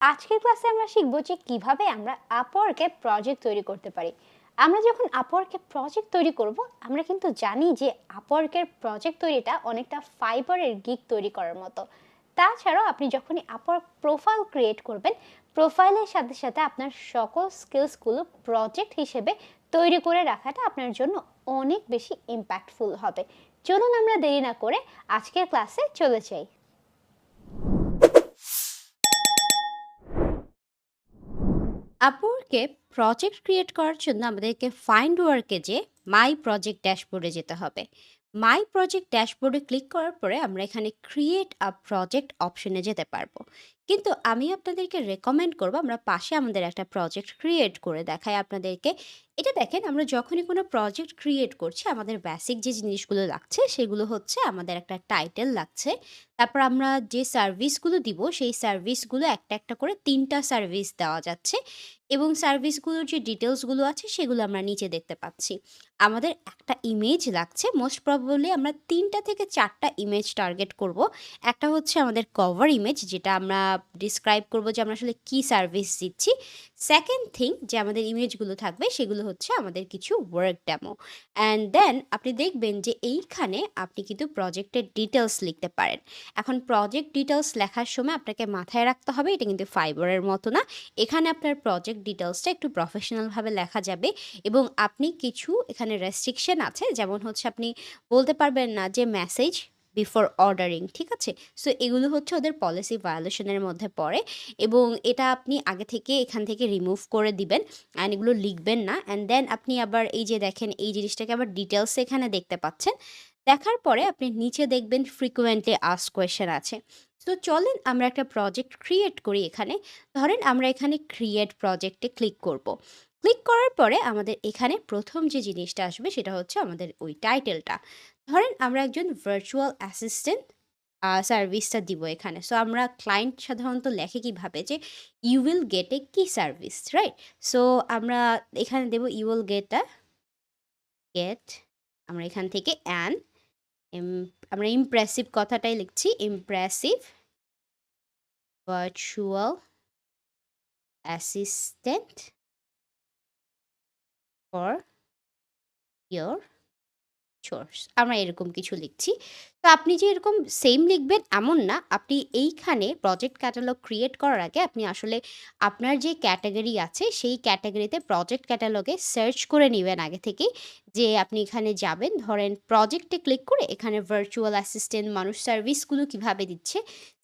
আজকের ক্লাসে আমরা শিখব যে কীভাবে আমরা আপওয়ার্কে প্রজেক্ট তৈরি করতে পারি। আমরা যখন আপওয়ার্কে প্রজেক্ট তৈরি করব, আমরা কিন্তু জানি যে আপওয়ার্কের প্রজেক্ট তৈরিটা অনেকটা ফাইবারের গিগ তৈরি করার মতো। তাছাড়াও আপনি যখনই আপওয়ার্ক প্রোফাইল ক্রিয়েট করবেন, প্রোফাইলের সাথে সাথে আপনার সকল স্কিলসগুলো প্রজেক্ট হিসেবে তৈরি করে রাখাটা আপনার জন্য অনেক বেশি ইম্প্যাক্টফুল হবে। চলুন আমরা দেরি না করে আজকের ক্লাসে চলে যাই। আপওয়ার্কে প্রজেক্ট ক্রিয়েট করার জন্য আমাদেরকে ফাইন্ড ওয়ার্কে যে মাই প্রজেক্ট ড্যাশবোর্ডে যেতে হবে। মাই প্রজেক্ট ড্যাশবোর্ডে ক্লিক করার পরে আমরা এখানে ক্রিয়েট আ প্রজেক্ট অপশনে যেতে পারব। কিন্তু আমি আপনাদেরকে রেকমেন্ড করব, আমরা পাশে আমাদের একটা প্রজেক্ট ক্রিয়েট করে দেখাই আপনাদেরকে। এটা দেখেন, আমরা যখনই কোনো প্রজেক্ট ক্রিয়েট করছি, আমাদের বেসিক যে জিনিসগুলো লাগছে, সেগুলো হচ্ছে আমাদের একটা টাইটেল লাগছে। তারপর আমরা যে সার্ভিসগুলো দিব, সেই সার্ভিসগুলো একটা একটা করে তিনটা সার্ভিস দেওয়া যাচ্ছে এবং সার্ভিসগুলোর যে ডিটেলসগুলো আছে, সেগুলো আমরা নিচে দেখতে পাচ্ছি। আমাদের একটা ইমেজ লাগছে মোস্ট প্রবাবলি আমরা তিনটা থেকে চারটা ইমেজ টার্গেট করব। একটা হচ্ছে আমাদের কভার ইমেজ যেটা আমরা ডিসক্রাইব করব যে আমরা আসলে কী সার্ভিস দিচ্ছি। সেকেন্ড থিং যে আমাদের ইমেজগুলো থাকবে সেগুলো হচ্ছে আমাদের কিছু ওয়ার্ক ডেমো অ্যান্ড দেন আপনি দেখবেন যে এইখানে আপনি কিন্তু প্রজেক্টের ডিটেলস লিখতে পারেন। এখন প্রজেক্ট ডিটেলস লেখার সময় আপনাকে মাথায় রাখতে হবে, এটা কিন্তু ফাইবারের মতো না। এখানে আপনার প্রজেক্ট ডিটেলসটা একটু প্রফেশনালভাবে লেখা যাবে এবং আপনি কিছু এখানে রেস্ট্রিকশন আছে। যেমন হচ্ছে আপনি বলতে পারবেন না যে মেসেজ বিফোর অর্ডারিং ঠিক আছে? সো এগুলো হচ্ছে ওদের পলিসি ভায়োলেশনের মধ্যে পড়ে এবং এটা আপনি আগে থেকে এখান থেকে রিমুভ করে দিবেন অ্যান্ড এগুলো লিখবেন না অ্যান্ড দেন আপনি আবার এই যে দেখেন, এই জিনিসটাকে আবার ডিটেলস এখানে দেখতে পাচ্ছেন। দেখার পরে আপনি নিচে দেখবেন ফ্রিকুয়েন্টলি আস কোয়েশ্চেন আছে। তো চলেন আমরা একটা প্রজেক্ট ক্রিয়েট করি এখানে। ধরেন আমরা এখানে ক্রিয়েট প্রজেক্টে ক্লিক করব। ক্লিক করার পরে আমাদের এখানে প্রথম যে জিনিসটা আসবে সেটা হচ্ছে আমাদের ওই টাইটেলটা ধরেন আমরা একজন ভার্চুয়াল অ্যাসিস্ট্যান্ট সার্ভিসটা দিব এখানে। সো আমরা ক্লায়েন্ট সাধারণত লেখে কীভাবে যে ইউ উইল গেট এ কি সার্ভিস রাইট সো আমরা এখানে দেব you will get a get আমরা এখান থেকে অ্যান আমরা ইমপ্রেসিভ কথাটাই লিখছি impressive virtual assistant for your chores আমরা এরকম কিছু লিখছি। তো আপনি যে এরকম সেম লিখবেন এমন না। আপনি এইখানে প্রজেক্ট ক্যাটালগ ক্রিয়েট করার আগে আপনি আসলে আপনার যে ক্যাটাগরি আছে, সেই ক্যাটাগরিতে প্রজেক্ট ক্যাটালগে সার্চ করে নেবেন আগে থেকেই। যে আপনি এখানে যাবেন, ধরেন প্রজেক্টে ক্লিক করে এখানে ভার্চুয়াল অ্যাসিস্ট্যান্ট মানুষ সার্ভিসগুলো কীভাবে দিচ্ছে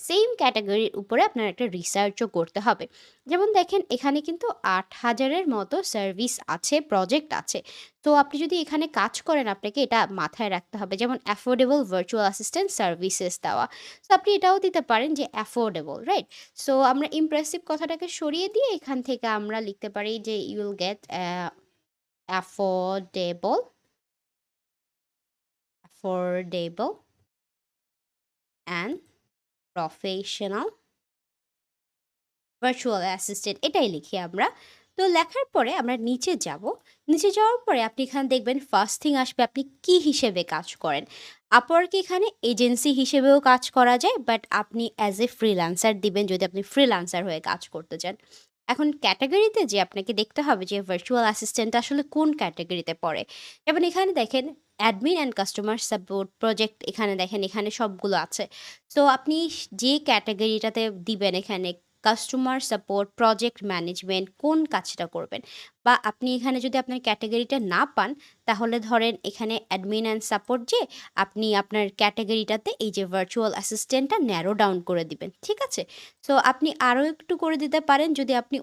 সেম ক্যাটাগরির উপরে আপনার একটা রিসার্চও করতে হবে। যেমন দেখেন, এখানে কিন্তু আট হাজারের মতো সার্ভিস আছে প্রজেক্ট আছে। তো আপনি যদি এখানে কাজ করেন, আপনাকে এটা মাথায় রাখতে হবে। যেমন অ্যাফোর্ডেবল ভার্চুয়াল অ্যাসিস্ট্যান্ট সার্ভিসেস দেওয়া। সো আপনি এটাও দিতে পারেন যে অ্যাফোর্ডেবল রাইট সো আমরা ইমপ্রেসিভ কথাটাকে সরিয়ে দিয়ে এখান থেকে আমরা লিখতে পারি যে you will get affordable affordable and professional virtual assistant এটাই লিখি আমরা। তো লেখার পরে আমরা নিচে যাব। নিচে যাওয়ার পরে আপনি এখানে দেখবেন ফার্স্ট থিং আসবে আপনি কি হিসেবে কাজ করেন। আপওয়ার্কে এখানে এজেন্সি হিসেবেও কাজ করা যায় বাট আপনি অ্যাজ এ ফ্রিল্যান্সার দিবেন যদি আপনি ফ্রিল্যান্সার হয়ে কাজ করতে চান। এখন ক্যাটাগরিতে যে আপনাকে দেখতে হবে যে ভার্চুয়াল অ্যাসিস্ট্যান্ট আসলে কোন ক্যাটাগরিতে পড়ে। যেমন এখানে দেখেন admin and customer support project এখানে দেখেন এখানে সবগুলো আছে। তো আপনি যে ক্যাটাগরিটাতে দিবেন এখানে কাস্টমার সাপোর্ট প্রজেক্ট ম্যানেজমেন্ট কোন কাজটা করবেন? বা আপনি এখানে যদি আপনার ক্যাটাগরিটা না পান, তাহলে ধরেন এখানে অ্যাডমিন অ্যান্ড সাপোর্ট যে আপনি আপনার ক্যাটাগরিটাতে এই যে ভার্চুয়াল অ্যাসিস্ট্যান্টটা ন্যারো ডাউন করে দিবেন, ঠিক আছে? সো আপনি আরও একটু করে দিতে পারেন যদি আপনি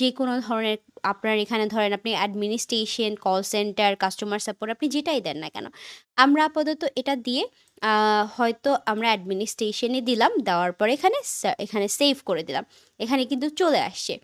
যে কোনো ধরনের আপনার এখানে ধরেন আপনি administration call centre customer support আপনি যেটাই দেন না কেন, আমরা আপাতত এটা দিয়ে হয়তো আমরা অ্যাডমিনিস্ট্রেশনে দিলাম, দেওয়ার পর এখানে এখানে সেভ করে দিলাম। এখানে কিন্তু চলে আসছে।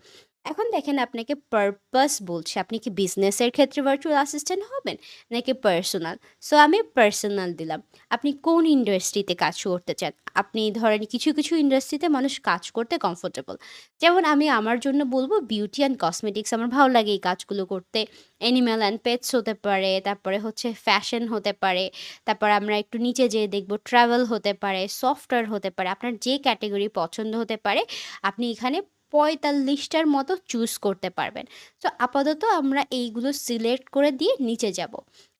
এখন দেখেন আপনাকে পারপাস বলছে। আপনি কি বিজনেসের ক্ষেত্রে ভার্চুয়াল অ্যাসিস্ট্যান্ট হবেন নাকি পার্সোনাল সো আমি পার্সোনাল দিলাম। আপনি কোন ইন্ডাস্ট্রিতে কাজ করতে চান? আপনি ধরেন কিছু কিছু ইন্ডাস্ট্রিতে মানুষ কাজ করতে কমফোর্টেবল যেমন আমি আমার জন্য বলব বিউটি অ্যান্ড কসমেটিক্স আমার ভালো লাগে এই কাজগুলো করতে। অ্যানিম্যাল অ্যান্ড পেটস হতে পারে, তারপরে হচ্ছে ফ্যাশন হতে পারে, তারপর আমরা একটু নিচে যেয়ে দেখব ট্রাভেল হতে পারে সফটওয়্যার হতে পারে। আপনার যে ক্যাটেগরি পছন্দ হতে পারে, আপনি এখানে পঁয়তাল্লিশটার মতো চুজ করতে পারবেন। সো আপাতত আমরা এইগুলো সিলেক্ট করে দিয়ে নিচে যাব।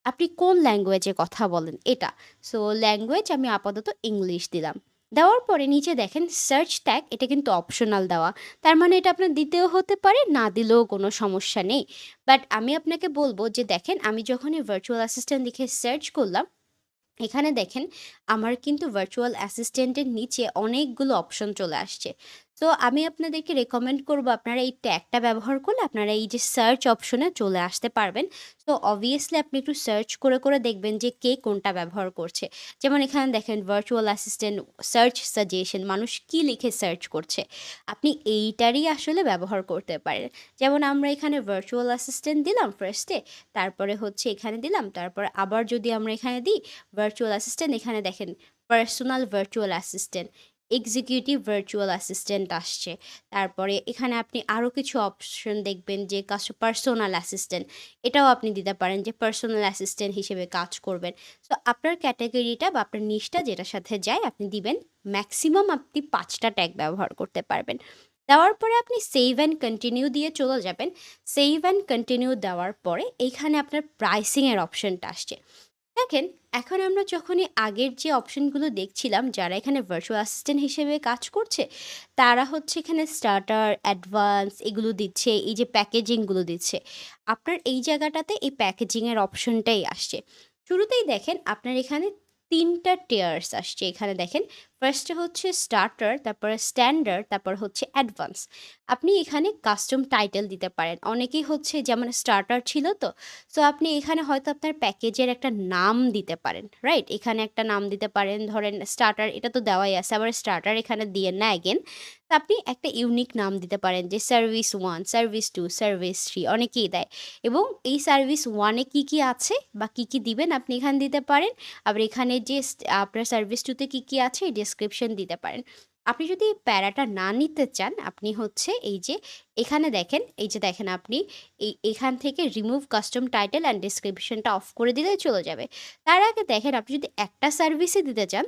আপনি কোন ল্যাঙ্গুয়েজে কথা বলেন? এটা। সো ল্যাঙ্গুয়েজ আমি আপাতত ইংলিশ দিলাম। দেওয়ার পরে নিচে দেখেন সার্চ ট্যাগ এটা কিন্তু অপশনাল দেওয়া। তার মানে এটা আপনার দিতেও হতে পারে, না দিলেও কোনো সমস্যা নেই। বাট আমি আপনাকে বলব যে দেখেন, আমি যখনই ভার্চুয়াল অ্যাসিস্ট্যান্ট লিখে সার্চ করলাম, এখানে দেখেন আমার কিন্তু ভার্চুয়াল অ্যাসিস্ট্যান্টের নিচে অনেকগুলো অপশন চলে আসছে। তো আমি আপনাদেরকে রেকমেন্ড করব আপনারা এই ট্যাগটা ব্যবহার করলে আপনারা এই যে সার্চ অপশনে চলে আসতে পারবেন। তো অবভিয়াসলি আপনি একটু সার্চ করে করে দেখবেন যে কে কোনটা ব্যবহার করছে। যেমন এখানে দেখেন ভার্চুয়াল অ্যাসিস্ট্যান্ট সার্চ সাজেশন মানুষ কি লিখে সার্চ করছে। আপনি এইটারই আসলে ব্যবহার করতে পারেন। যেমন আমরা এখানে ভার্চুয়াল অ্যাসিস্ট্যান্ট দিলাম ফার্স্টে তারপরে হচ্ছে এখানে দিলাম, তারপরে আবার যদি আমরা এখানে দিই ভার্চুয়াল অ্যাসিস্ট্যান্ট এখানে দেখেন personal virtual assistant executive virtual assistant আসছে। তারপরে এখানে আপনি আরও কিছু অপশন দেখবেন যে কাজ পার্সোনাল অ্যাসিস্ট্যান্ট এটাও আপনি দিতে পারেন যে পার্সোনাল অ্যাসিস্ট্যান্ট হিসেবে কাজ করবেন। সো আপনার ক্যাটাগরিটা বা আপনার নিশটা যেটার সাথে যায়, আপনি দিবেন ম্যাক্সিমাম আপনি পাঁচটা ট্যাগ ব্যবহার করতে পারবেন। দেওয়ার পরে আপনি সেভ অ্যান্ড কন্টিনিউ দিয়ে চলে যাবেন। সেভ অ্যান্ড কন্টিনিউ দেওয়ার পরে এইখানে আপনার প্রাইসিংয়ের অপশনটা আসছে। দেখেন, এখন আমরা যখনই আগের যে অপশনগুলো দেখছিলাম, যারা এখানে ভার্চুয়াল অ্যাসিস্ট্যান্ট হিসেবে কাজ করছে, তারা হচ্ছে এখানে স্টার্টার অ্যাডভান্স এগুলো দিচ্ছে, এই যে প্যাকেজিংগুলো দিচ্ছে। আপনার এই জায়গাটাতে এই প্যাকেজিংয়ের অপশনটাই আসছে। শুরুতেই দেখেন, আপনার এখানে তিনটা টেয়ার্স আসছে। এখানে দেখেন ফার্স্টে হচ্ছে স্টার্টার তারপরে স্ট্যান্ডার্ড তারপর হচ্ছে অ্যাডভান্স আপনি এখানে কাস্টম টাইটেল দিতে পারেন। অনেকেই হচ্ছে যেমন স্টার্টার ছিল তো সো আপনি এখানে হয়তো আপনার প্যাকেজের একটা নাম দিতে পারেন রাইট এখানে একটা নাম দিতে পারেন, ধরেন স্টার্টার এটা তো দেওয়াই আছে, আবার স্টার্টার এখানে দিয়ে না অ্যাগেন তো আপনি একটা ইউনিক নাম দিতে পারেন যে service one service two service three অনেকেই দেয়। এবং এই সার্ভিস ওয়ানে কি কি আছে বা কি কি দিবেন আপনি এখানে দিতে পারেন। আবার এখানে যে আপনার সার্ভিস টুতে কি কি আছে ডিসক্রিপশন দিতে পারেন। আপনি যদি প্যারাটা না নিতে চান, আপনি হচ্ছে এই যে এখানে দেখেন, এই যে দেখেন আপনি, এই এখান থেকে রিমুভ কাস্টম টাইটেল অ্যান্ড ডিসক্রিপশনটা অফ করে দিলেই চলে যাবে। তার আগে দেখেন, আপনি যদি একটা সার্ভিসই দিতে চান,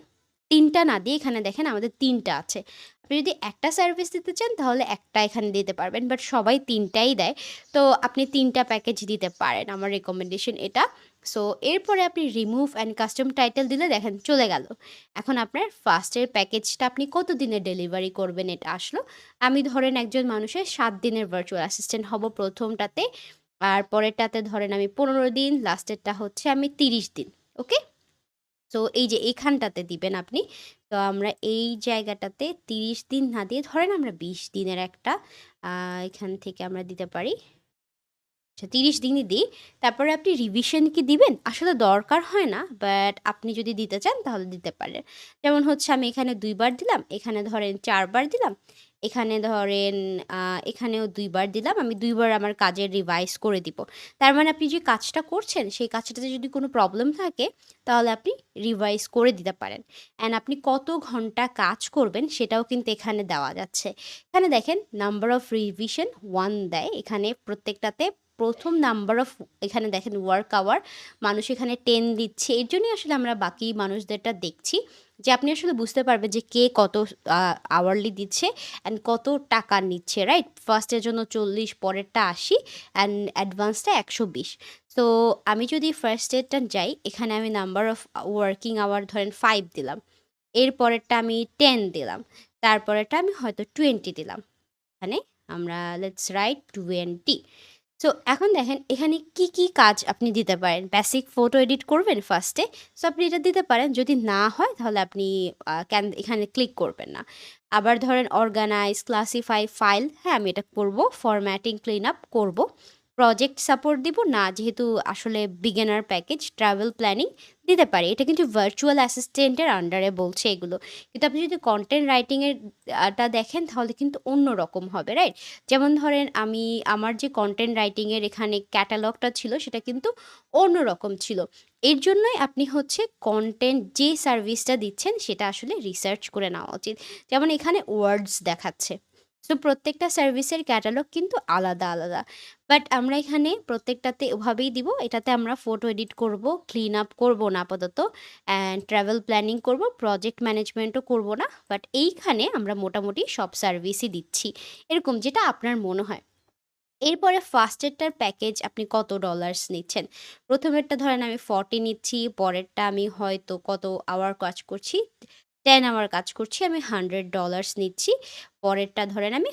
তিনটা না দিয়ে এখানে দেখেন আমাদের তিনটা আছে। আপনি যদি একটা সার্ভিস দিতে চান, তাহলে একটা এখানে দিতে পারবেন বাট সবাই তিনটাই দেয়। তো আপনি তিনটা প্যাকেজ দিতে পারেন। আমার রেকমেন্ডেশন এটা। সো এরপরে আপনি রিমুভ অ্যান্ড কাস্টম টাইটেল দিলে দেখেন চলে গেল। এখন আপনার ফার্স্টের প্যাকেজটা আপনি কত দিনে ডেলিভারি করবেন এটা আসলো। আমি ধরেন একজন মানুষের সাত দিনের ভার্চুয়াল অ্যাসিস্ট্যান্ট হব প্রথমটাতে, আর পরেরটাতে ধরেন আমি পনেরো দিন লাস্টেরটা হচ্ছে আমি তিরিশ দিন ওকে তো এই যে এখানটাতে দিবেন আপনি, তো আমরা এই জায়গাটাতে তিরিশ দিন না দিয়ে ধরেন আমরা বিশ দিনের একটা এখান থেকে আমরা দিতে পারি আচ্ছা তিরিশ দিনই দিই। তারপরে আপনি রিভিশন কি দিবেন? আসলে দরকার হয় না বাট আপনি যদি দিতে চান তাহলে দিতে পারেন। যেমন হচ্ছে আমি এখানে দুইবার দিলাম, এখানে ধরেন চারবার দিলাম, এখানে ধরেন এখানেও দুইবার দিলাম, আমি দুইবার আমার কাজের রিভাইজ করে দিব। তার মানে আপনি যে কাজটা করছেন, সেই কাজটাতে যদি কোনো প্রবলেম থাকে, তাহলে আপনি রিভাইজ করে দিতে পারেন। অ্যান্ড আপনি কত ঘণ্টা কাজ করবেন, সেটাও কিন্তু এখানে দেওয়া যাচ্ছে। এখানে দেখেন নাম্বার অফ রিভিশন ওয়ান দেয়। এখানে প্রত্যেকটাতে প্রথম নাম্বার অফ এখানে দেখেন ওয়ার্ক আওয়ার মানুষ এখানে টেন দিচ্ছে। এর জন্যই আসলে আমরা বাকি মানুষদেরটা দেখছি যে আপনি আসলে বুঝতে পারবেন যে কে কত আওয়ারলি দিচ্ছে অ্যান্ড কত টাকা নিচ্ছে রাইট ফার্স্টের জন্য চল্লিশ, পরেরটা আশি অ্যান্ড অ্যাডভান্সটা একশো বিশ। তো আমি যদি ফার্স্ট এডটা যাই, এখানে আমি নাম্বার অফ ওয়ার্কিং আওয়ার ধরেন ফাইভ দিলাম। এর পরেরটা আমি টেন দিলাম। তারপরেরটা আমি হয়তো টোয়েন্টি দিলাম। এখানে আমরা লেটস রাইট টোয়েন্টি সো এখন দেখেন এখানে কি কি কাজ আপনি দিতে পারেন? বেসিক ফটো এডিট করবেন ফার্স্টে সো আপনি এটা দিতে পারেন। যদি না হয়, তাহলে আপনি ক্যান এখানে ক্লিক করবেন না। আবার ধরেন অর্গানাইজ ক্লাসিফাই ফাইল হ্যাঁ আমি এটা করব। ফরম্যাটিং ক্লিন আপ করব। প্রজেক্ট সাপোর্ট দিব না যেহেতু আসলে বিগিনার প্যাকেজ ট্রাভেল প্ল্যানিং দিতে পারে। এটা কিন্তু ভার্চুয়াল অ্যাসিস্ট্যান্টের আন্ডারে বলছে এগুলো। কিন্তু আপনি যদি কন্টেন্ট রাইটিংয়ের টা দেখেন তাহলে কিন্তু অন্য রকম হবে রাইট যেমন ধরেন আমি আমার যে কন্টেন্ট রাইটিংয়ের এখানে ক্যাটালগটা ছিল সেটা কিন্তু অন্য রকম ছিল। এর জন্যই আপনি হচ্ছে কন্টেন্ট যে সার্ভিসটা দিচ্ছেন সেটা আসলে রিসার্চ করে নেওয়া উচিত। যেমন এখানে ওয়ার্ডস দেখাচ্ছে। তো প্রত্যেকটা সার্ভিসের ক্যাটালগ কিন্তু আলাদা, আলাদা। বাট আমরা এখানে প্রত্যেকটাতে ওভাবেই দিব। এটাতে আমরা ফটো এডিট করব, ক্লিন আপ করব না আপাতত। অ্যান্ড ট্রাভেল প্ল্যানিং করব, প্রজেক্ট ম্যানেজমেন্টও করব না। বাট এইখানে আমরা মোটামুটি সব সার্ভিসই দিচ্ছি। এরকম যেটা আপনার মনে হয়। এরপরে ফার্স্টেরটার প্যাকেজ আপনি কত ডলার্স নিচ্ছেন? প্রথমেরটা ধরেন আমি 40 নিচ্ছি, পরেরটা আমি হয়তো কত আওয়ার কাজ করছি, টেন আওয়ার কাজ করছি, আমি $100 নিচ্ছি। পরেরটা ধরেন আমি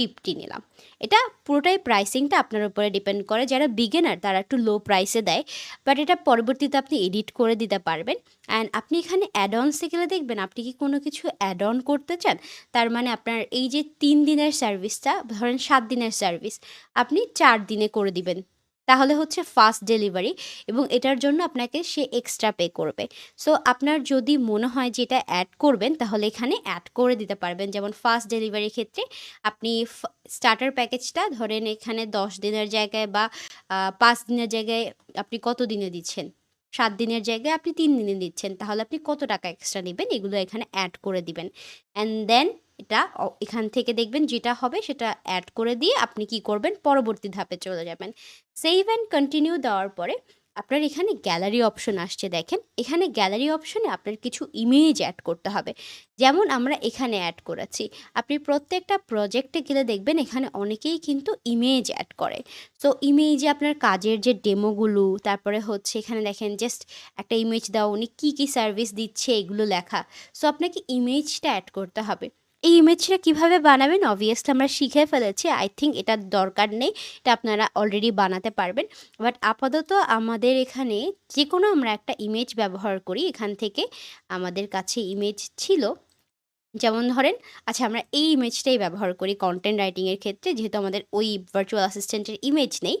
150 নিলাম। এটা পুরোটাই প্রাইসিংটা আপনার উপরে ডিপেন্ড করে। যারা বিগেনার তারা একটু লো প্রাইসে দেয়। বাট এটা পরবর্তীতে আপনি এডিট করে দিতে পারবেন। অ্যান্ড আপনি এখানে অ্যাড অনস গেলে দেখবেন, আপনি কি কোনো কিছু অ্যাড অন করতে চান? তার মানে আপনার এই যে তিন দিনের সার্ভিসটা ধরেন সাত দিনের সার্ভিস আপনি চার দিনে করে দিবেন। তাহলে হচ্ছে ফাস্ট ডেলিভারি এবং এটার জন্য আপনাকে সে এক্সট্রা পে করবে। সো আপনার যদি মনে হয় যে এটা অ্যাড করবেন, তাহলে এখানে অ্যাড করে দিতে পারবেন। যেমন ফাস্ট ডেলিভারির ক্ষেত্রে আপনি স্টার্টার প্যাকেজটা ধরেন এখানে ১০ দিনের জায়গায় বা পাঁচ দিনের জায়গায় আপনি কত দিনে দিচ্ছেন? সাত দিনের জায়গায় আপনি তিন দিনে দিচ্ছেন। তাহলে আপনি কত টাকা এক্সট্রা নেবেন এগুলো এখানে অ্যাড করে দিবেন। অ্যান্ড দেন এটা এখান থেকে দেখবেন যেটা হবে সেটা অ্যাড করে দিয়ে আপনি কি করবেন? পরবর্তী ধাপে চলে যাবেন। সেভ অ্যান্ড কন্টিনিউ দেওয়ার পরে আপনার এখানে গ্যালারি অপশন আসছে দেখেন। এখানে গ্যালারি অপশনে আপনার কিছু ইমেজ অ্যাড করতে হবে। যেমন আমরা এখানে অ্যাড করেছি। আপনি প্রত্যেকটা প্রজেক্টে গেলে দেখবেন এখানে অনেকেই কিন্তু ইমেজ অ্যাড করে। সো ইমেজে আপনার কাজের যে ডেমোগুলো তারপরে হচ্ছে এখানে দেখেন জাস্ট একটা ইমেজ দেওয়া উনি কী, কী সার্ভিস দিচ্ছে এগুলো লেখা। সো আপনাকে ইমেজটা অ্যাড করতে হবে। এই ইমেজটা কীভাবে বানাবেন অবভিয়াসলি আমরা শিখে ফেলেছি। আই থিংক এটার দরকার নেই। এটা আপনারা অলরেডি বানাতে পারবেন। বাট আপাতত আমাদের এখানে যে কোনো আমরা একটা ইমেজ ব্যবহার করি। এখান থেকে আমাদের কাছে ইমেজ ছিল। যেমন ধরেন আচ্ছা আমরা এই ইমেজটাই ব্যবহার করি কন্টেন্ট রাইটিংয়ের ক্ষেত্রে যেহেতু আমাদের ওই ভার্চুয়াল অ্যাসিস্ট্যান্টের ইমেজ নেই।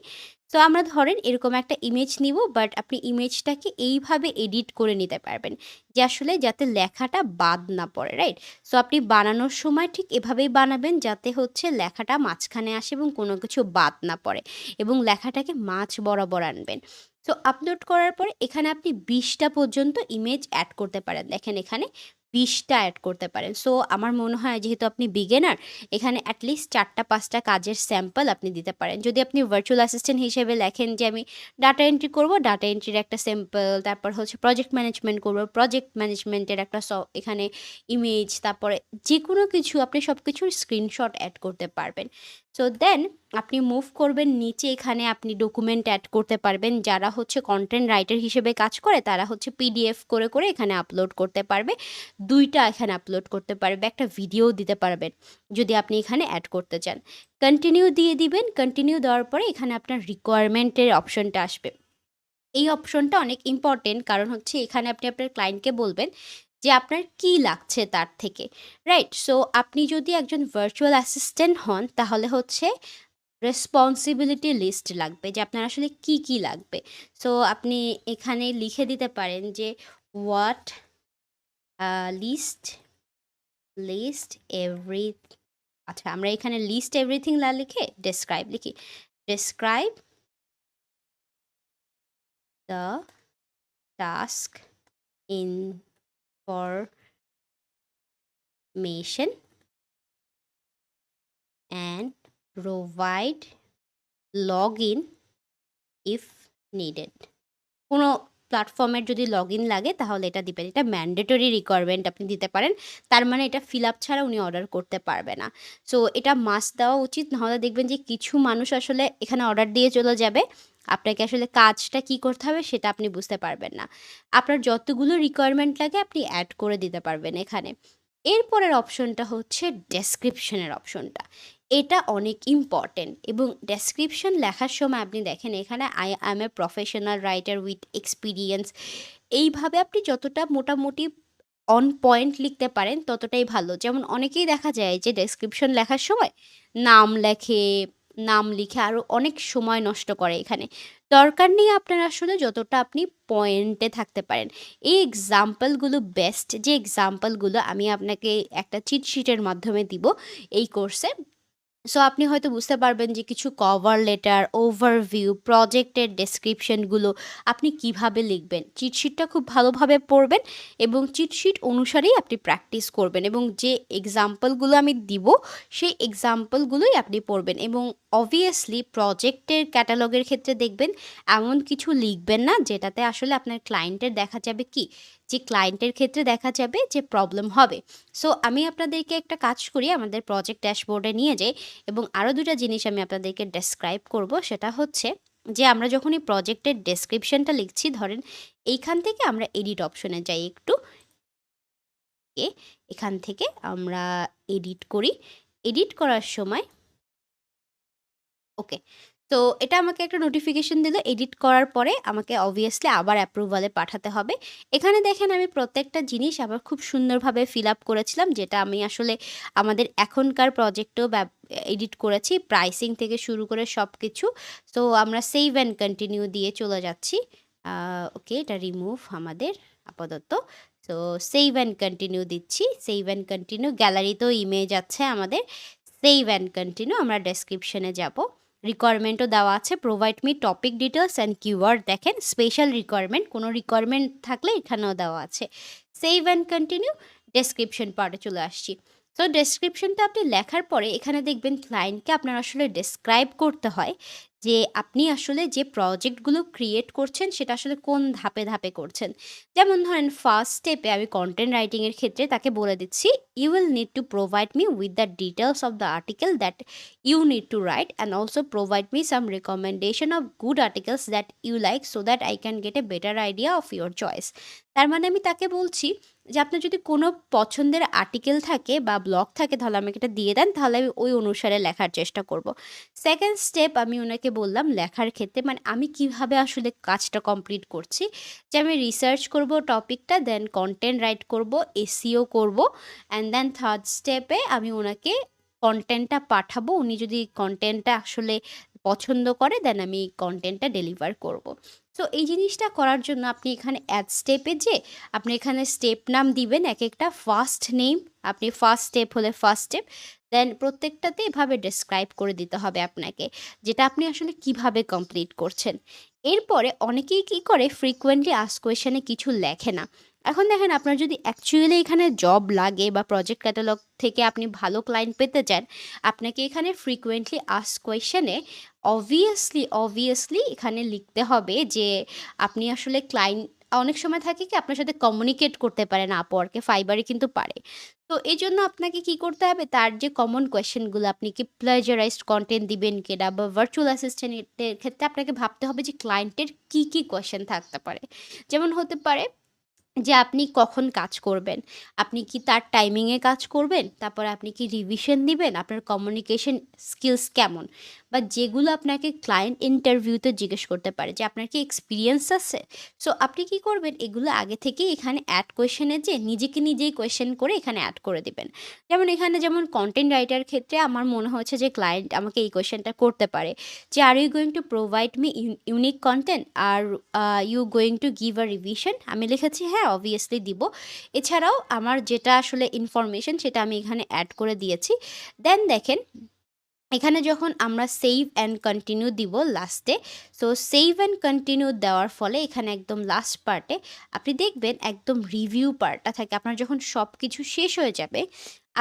সো আমরা ধরেন এরকম একটা ইমেজ নিব বাট আপনি ইমেজটাকে এইভাবে এডিট করে নিতে পারবেন। যে আসলে যাতে লেখাটা বাদ না পড়ে, রাইট? সো আপনি বানানোর সময় ঠিক এভাবেই বানাবেন যাতে হচ্ছে লেখাটা মাঝখানে আসে এবং কোনো কিছু বাদ না পড়ে এবং লেখাটাকে মাঝ বরাবর আনবেন। সো আপলোড করার পরে এখানে আপনি বিশটা পর্যন্ত ইমেজ অ্যাড করতে পারেন। দেখেন এখানে ২০ টা অ্যাড করতে পারেন। সো আমার মনে হয় যেহেতু আপনি বিগিনার এখানে এট লিস্ট ৪ টা ৫ টা কাজের স্যাম্পল আপনি দিতে পারেন। যদি আপনি ভার্চুয়াল অ্যাসিস্ট্যান্ট হিসেবে লেখেন যে আমি ডাটা এন্ট্রি করব, ডাটা এন্ট্রির একটা স্যাম্পল, তারপর হচ্ছে প্রজেক্ট ম্যানেজমেন্ট করব, প্রজেক্ট ম্যানেজমেন্টের একটা এখানে ইমেজ, তারপরে যেকোনো কিছু আপনি সবকিছুর স্ক্রিনশট অ্যাড করতে পারবেন। সো দেন আপনি মুভ করবেন নিচে এখানে আপনি ডকুমেন্ট অ্যাড করতে পারবেন। যারা হচ্ছে কন্টেন্ট রাইটার হিসেবে কাজ করে তারা হচ্ছে পিডিএফ করে, করে এখানে আপলোড করতে পারবে। দুইটা এখানে আপলোড করতে পারবে। একটা ভিডিও দিতে পারবেন। যদি আপনি এখানে অ্যাড করতে চান। কন্টিনিউ দিয়ে দিবেন। কন্টিনিউ দেওয়ার পরে এখানে আপনার রিকোয়ারমেন্টের অপশনটা আসবে। এই অপশনটা অনেক ইম্পর্টেন্ট কারণ হচ্ছে এখানে আপনি আপনার ক্লায়েন্টকে বলবেন যে আপনার কি লাগছে তার থেকে, রাইট? সো আপনি যদি একজন ভার্চুয়াল অ্যাসিস্ট্যান্ট হন তাহলে হচ্ছে রেসপন্সিবিলিটি লিস্ট লাগবে যে আপনার আসলে কি, কি লাগবে। সো আপনি এখানে লিখে দিতে পারেন যে হোয়াট লিস্ট লিস্ট এভরি আচ্ছা আমরা এখানে লিস্ট এভরিথিং লা লিখে ডেসক্রাইব লিখি। Describe the task information and provide login if needed. কোনো প্ল্যাটফর্মের যদি লগইন লাগে, তাহলে এটা দিবেন। এটা ম্যান্ডেটরি রিকোয়ারমেন্ট আপনি দিতে পারেন। তার মানে এটা ফিল আপ ছাড়া উনি অর্ডার করতে পারবে না। সো এটা মাস্ট দেওয়া উচিত। নাহলে দেখবেন যে কিছু মানুষ আসলে এখানে অর্ডার দিয়ে চলে যাবে। আপনাকে আসলে কাজটা কি করতে হবে সেটা আপনি বুঝতে পারবেন না। আপনার যতগুলো রিকোয়ারমেন্ট লাগে আপনি অ্যাড করে দিতে পারবেন এখানে। এরপরের অপশনটা হচ্ছে ডেসক্রিপশনের অপশনটা। এটা অনেক ইম্পোর্টেন্ট এবং ডেসক্রিপশন লেখার সময় আপনি দেখেন এখানে I am a professional writer with experience এইভাবে আপনি যতটা মোটামুটি অন পয়েন্ট লিখতে পারেন ততটাই ভালো। যেমন অনেকেই দেখা যায় যে ডেসক্রিপশন লেখার সময় নাম লেখে, নাম লিখে আরও অনেক সময় নষ্ট করে এখানে। দরকার নেই আপনার আসলে যতটা আপনি পয়েন্টে থাকতে পারেন। এই এক্সাম্পলগুলো বেস্ট যে এক্সাম্পলগুলো আমি আপনাকে একটা চিট শিটের মাধ্যমে দিব এই কোর্সে। সো আপনি হয়তো বুঝতে পারবেন যে কিছু কভার লেটার, ওভারভিউ, প্রজেক্টের ডেসক্রিপশনগুলো আপনি কীভাবে লিখবেন। চিটশিটটা খুব ভালোভাবে পড়বেন এবং চিটশিট অনুসারেই আপনি প্র্যাকটিস করবেন এবং যে এক্সাম্পলগুলো আমি দিব, সেই এক্সাম্পলগুলোই আপনি পড়বেন এবং অবভিয়াসলি প্রজেক্টের ক্যাটালগের ক্ষেত্রে দেখবেন, এমন কিছু লিখবেন না যেটাতে আসলে আপনার ক্লায়েন্টের দেখা যাবে কি? যে ক্লায়েন্টের ক্ষেত্রে দেখা যাবে যে প্রবলেম হবে। সো আমি আপনাদেরকে একটা কাজ করি, আমাদের প্রজেক্ট ড্যাশবোর্ডে নিয়ে যাই এবং আরও ২ টা জিনিস আমি আপনাদেরকে ডেসক্রাইব করব। সেটা হচ্ছে যে আমরা যখন এই প্রজেক্টের ডেসক্রিপশনটা লিখছি, ধরেন এইখান থেকে আমরা এডিট অপশনে যাই একটু। এখান থেকে আমরা এডিট করি। এডিট করার সময় ওকে। তো এটা আমাকে একটা নোটিফিকেশন দিল। এডিট করার পরে আমাকে অবভিয়াসলি আবার অ্যাপ্রুভালে পাঠাতে হবে। এখানে দেখেন আমি প্রত্যেকটা জিনিস আবার খুব সুন্দরভাবে ফিল আপ করেছিলাম, যেটা আমি আসলে আমাদের এখনকার প্রজেক্টেও এডিট করেছি। প্রাইসিং থেকে শুরু করে সব কিছু তো আমরা সেভ অ্যান্ড কন্টিনিউ দিয়ে চলে যাচ্ছি। ওকে, এটা রিমুভ আমাদের আপাতত। তো সেভ অ্যান্ড কন্টিনিউ দিচ্ছি। সেভ অ্যান্ড কন্টিনিউ গ্যালারিতেও ইমেজ আছে আমাদের। সেভ অ্যান্ড কন্টিনিউ আমরা ডেসক্রিপশনে যাব। রিকোয়ারমেন্টও দেওয়া আছে। Provide me topic details and keyword দেখেন স্পেশাল রিকোয়ারমেন্ট কোনো রিকোয়ারমেন্ট থাকলে এখানেও দেওয়া আছে। সেভ অ্যান্ড কন্টিনিউ ডেসক্রিপশন পার্টে চলে আসছি। তো ডেসক্রিপশনটা আপনি লেখার পরে এখানে দেখবেন ক্লায়েন্টকে আপনার আসলে ডেসক্রাইব করতে হয় যে আপনি আসলে যে প্রজেক্টগুলো ক্রিয়েট করছেন সেটা আসলে কোন ধাপে, ধাপে করছেন। যেমন ধরেন ফার্স্ট স্টেপে আমি কন্টেন্ট রাইটিংয়ের ক্ষেত্রে তাকে বলে দিচ্ছি, "you will need to provide me with the details of the article that you need to write and also provide me some recommendation of good articles that you like so that I can get a better idea of your choice." তার মানে আমি তাকে বলছি যে আপনার যদি কোনো পছন্দের আর্টিকেল থাকে বা ব্লগ থাকে তাহলে আমাকে এটা দিয়ে দেন। তাহলে আমি ওই অনুসারে লেখার চেষ্টা করব। সেকেন্ড স্টেপ আমি ওনাকে বললাম লেখার ক্ষেত্রে মানে আমি কীভাবে আসলে কাজটা কমপ্লিট করছি। যে আমি রিসার্চ করব টপিকটা দেন কন্টেন্ট রাইট করব, এসিও করব অ্যান্ড দেন থার্ড স্টেপে আমি ওনাকে কন্টেন্টটা পাঠাবো। উনি যদি কনটেন্টটা আসলে পছন্দ করে দেন আমি কন্টেন্টটা ডেলিভার করব। সো এই জিনিসটা করার জন্য আপনি এখানে অ্যাড স্টেপে যে আপনি এখানে স্টেপ নাম দিবেন এক একটা ফার্স্ট নেম আপনি ফার্স্ট স্টেপ হলে ফার্স্ট স্টেপ দেন প্রত্যেকটাতে এভাবে ডেসক্রাইব করে দিতে হবে আপনাকে, যেটা আপনি আসলে কীভাবে কমপ্লিট করছেন। এরপরে অনেকেই কি করে ফ্রিকোয়েন্টলি আস কোয়েশনে কিছু লেখে না। এখন দেখেন আপনার যদি অ্যাকচুয়ালি এখানে জব লাগে বা প্রজেক্ট ক্যাটালগ থেকে আপনি ভালো ক্লায়েন্ট পেতে চান, আপনাকে এখানে ফ্রিকোয়েন্টলি আস্ক কোয়েশনে অবভিয়াসলি, অবভিয়াসলি এখানে লিখতে হবে যে আপনি আসলে ক্লায়েন্ট অনেক সময় থাকে কি আপনার সাথে কমিউনিকেট করতে পারে না আপওয়ার্কে, ফাইবারে কিন্তু পারে। তো এই জন্য আপনাকে কি করতে হবে তার যে কমন কোয়েশ্চেনগুলো আপনি কি প্লেজারাইজড কন্টেন্ট দিবেন কিনা বা ভার্চুয়াল অ্যাসিস্ট্যান্টের ক্ষেত্রে আপনাকে ভাবতে হবে যে ক্লায়েন্টের কি, কি কোয়েশ্চেন থাকতে পারে। যেমন হতে পারে যে আপনি কখন কাজ করবেন? আপনি কি তার টাইমিংয়ে কাজ করবেন? তারপরে আপনি কি রিভিশন দিবেন? আপনার কমিউনিকেশন স্কিলস কেমন? বা যেগুলো আপনাকে ক্লায়েন্ট ইন্টারভিউতে জিজ্ঞেস করতে পারে যে আপনার কি এক্সপিরিয়েন্স আছে? সো আপনি কি করবেন এগুলো আগে থেকেই এখানে অ্যাড কোয়েশ্চেনে যেয়ে নিজেকে নিজেই কোয়েশ্চেন করে এখানে অ্যাড করে দিবেন। যেমন এখানে যেমন কন্টেন্ট রাইটার ক্ষেত্রে আমার মনে হচ্ছে যে ক্লায়েন্ট আমাকে এই কোয়েশ্চেনটা করতে পারে যে, "are you going to provide me unique content are you going to give a revision?" আমি লিখেছি, "হ্যাঁ, অবভিয়াসলি দিব।" এছাড়াও আমার যেটা আসলে ইনফরমেশন সেটা আমি এখানে অ্যাড করে দিয়েছি। দেন দেখেন এখানে যখন আমরা সেভ অ্যান্ড কন্টিনিউ দিব লাস্টে। সো সেভ অ্যান্ড কন্টিনিউ দেওয়ার ফলে এখানে একদম লাস্ট পার্টে আপনি দেখবেন একদম রিভিউ পার্টটা থাকে। আপনার যখন সব কিছু শেষ হয়ে যাবে,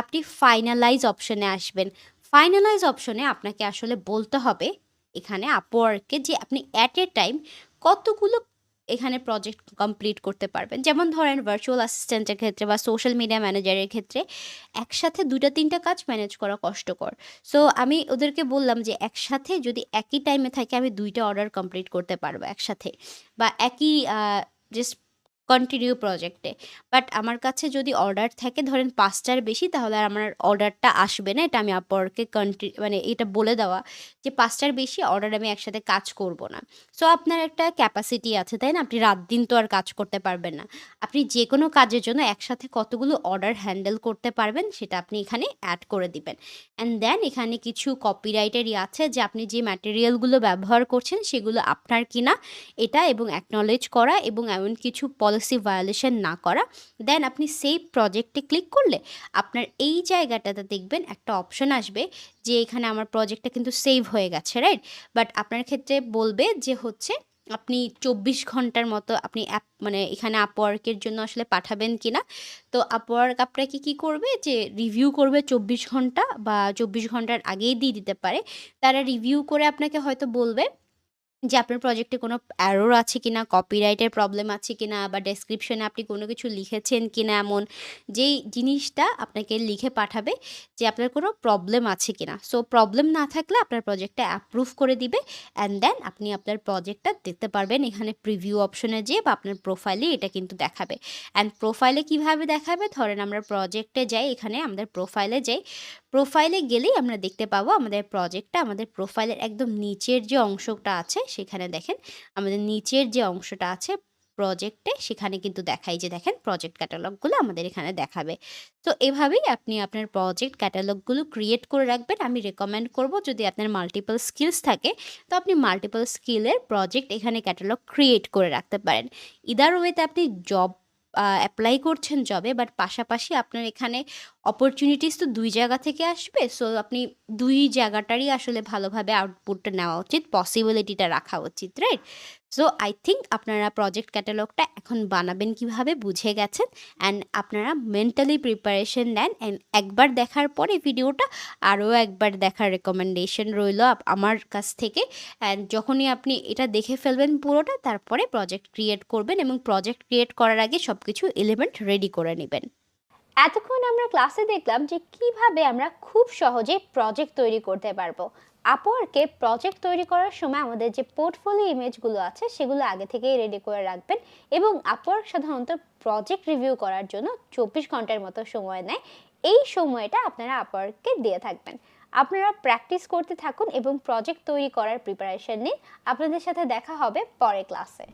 আপনি ফাইনালাইজ অপশনে আসবেন। ফাইনালাইজ অপশনে আপনাকে আসলে বলতে হবে এখানে আপওয়ার্ককে যে আপনি অ্যাট এ টাইম কতগুলো এখানে প্রজেক্ট কমপ্লিট করতে পারবেন। যেমন ধরেন ভার্চুয়াল অ্যাসিস্ট্যান্টের ক্ষেত্রে বা সোশ্যাল মিডিয়া ম্যানেজারের ক্ষেত্রে একসাথে দুটা তিনটা কাজ ম্যানেজ করা কষ্টকর। সো আমি ওদেরকে বললাম যে একসাথে যদি একই টাইমে থাকে, আমি দুইটা অর্ডার কমপ্লিট করতে পারব একসাথে। বা একই জাস্ট কন্টিনিউ প্রজেক্টে। বাট আমার কাছে যদি অর্ডার থাকে ধরেন পাঁচটার বেশি তাহলে আর আমার অর্ডারটা আসবে না। এটা আমি আপওয়ার্ককে কন্টি মানে এটা বলে দেওয়া যে পাঁচটার বেশি অর্ডার আমি একসাথে কাজ করব না। সো আপনার একটা ক্যাপাসিটি আছে, তাই না? আপনি রাত-দিন তো আর কাজ করতে পারবেন না। আপনি যে কোনো কাজের জন্য একসাথে কতগুলো অর্ডার হ্যান্ডেল করতে পারবেন সেটা আপনি এখানে অ্যাড করে দিবেন। অ্যান্ড দেন এখানে কিছু কপিরাইটেরই আছে যে আপনি যে ম্যাটেরিয়ালগুলো ব্যবহার করছেন সেগুলো আপনার কিনা এটা এবং অ্যাকনলেজ করা এবং এমন কিছু পলিসি পলিসি ভায়োলেশন না করা দেন আপনি সেই প্রজেক্টে ক্লিক করলে আপনার এই জায়গাটাতে দেখবেন একটা অপশন আসবে যে এখানে আমার প্রজেক্টটা কিন্তু সেভ হয়ে গেছে রাইট বাট আপনার ক্ষেত্রে বলবে যে হচ্ছে আপনি চব্বিশ ঘণ্টার মতো আপনি অ্যাপ মানে এখানে আপওয়ার্কের জন্য আসলে পাঠাবেন কিনা? তো আপওয়ার্ক আপনাকে কি করবে? যে রিভিউ করবে চব্বিশ ঘণ্টা বা চব্বিশ ঘণ্টার আগেই দিয়ে দিতে পারে। তারা রিভিউ করে আপনাকে হয়তো বলবে যে আপনার প্রজেক্টে কোনো অ্যারোর আছে কিনা কপিরাইটের প্রবলেম আছে কিনা বা ডেসক্রিপশনে আপনি কোনো কিছু লিখেছেন কিনা এমন, যেই জিনিসটা আপনাকে লিখে পাঠাবে যে আপনার কোনো প্রবলেম আছে কিনা। সো প্রবলেম না থাকলে আপনার প্রজেক্টটা অ্যাপ্রুভ করে দিবে অ্যান্ড দেন আপনি আপনার প্রজেক্টটা দেখতে পারবেন এখানে প্রিভিউ অপশনে যেয়ে বা আপনার প্রোফাইলে এটা কিন্তু দেখাবে। অ্যান্ড প্রোফাইলে কীভাবে দেখাবে? ধরেন আমরা প্রজেক্টে যাই, এখানে আমাদের প্রোফাইলে যাই প্রোফাইলে গেলেই আমরা দেখতে পাবো আমাদের প্রজেক্টটা আমাদের প্রোফাইলের একদম নিচের যে অংশটা আছে সেখানে দেখেন, আমাদের নিচের যে অংশটা আছে প্রজেক্টে সেখানে কিন্তু দেখাই যে দেখেন প্রজেক্ট ক্যাটালগুলো আমাদের এখানে দেখাবে। তো এভাবেই আপনি আপনার প্রজেক্ট ক্যাটালগুলো ক্রিয়েট করে রাখবেন। আমি রেকমেন্ড করব যদি আপনার মাল্টিপল স্কিলস থাকে, তো আপনি মাল্টিপল স্কিলের প্রজেক্ট এখানে ক্যাটালগ ক্রিয়েট করে রাখতে পারেন। ইদার ওয়েতে আপনি জব অ্যাপ্লাই করছেন জবে বাট পাশাপাশি আপনার এখানে অপরচুনিটিস তো দুই জায়গা থেকে আসবে সো আপনি দুই জায়গাটারই আসলে ভালোভাবে আউটপুটটা নেওয়া উচিত পসিবিলিটিটা রাখা উচিত রাইট সো আই থিঙ্ক আপনারা প্রজেক্ট ক্যাটালগটা এখন বানাবেন কীভাবে বুঝে গেছেন অ্যান্ড আপনারা মেন্টালি প্রিপারেশন নেন অ্যান্ড একবার দেখার পরে ভিডিওটা আরও একবার দেখার রেকমেন্ডেশন রইল আমার কাছ থেকে অ্যান্ড যখনই আপনি এটা দেখে ফেলবেন পুরোটা, তারপরে প্রজেক্ট ক্রিয়েট করবেন, এবং প্রজেক্ট ক্রিয়েট করার আগে সব কিছু এলিমেন্ট রেডি করে নেবেন। এতক্ষণ আমরা ক্লাসে দেখলাম যে কীভাবে আমরা খুব সহজে প্রজেক্ট তৈরি করতে পারব। আপওয়ার্কে প্রজেক্ট তৈরি করার সময় আমাদের যে পোর্টফোলিও ইমেজগুলো আছে, সেগুলো আগে থেকেই রেডি করে রাখবেন এবং আপওয়ার্ক সাধারণত প্রজেক্ট রিভিউ করার জন্য চব্বিশ ঘণ্টার মতো সময় নেয়। এই সময়টা আপনারা আপওয়ার্ককে দিয়ে থাকবেন। আপনারা প্র্যাকটিস করতে থাকুন এবং প্রজেক্ট তৈরি করার প্রিপারেশন নিন। আপনাদের সাথে দেখা হবে পরে ক্লাসে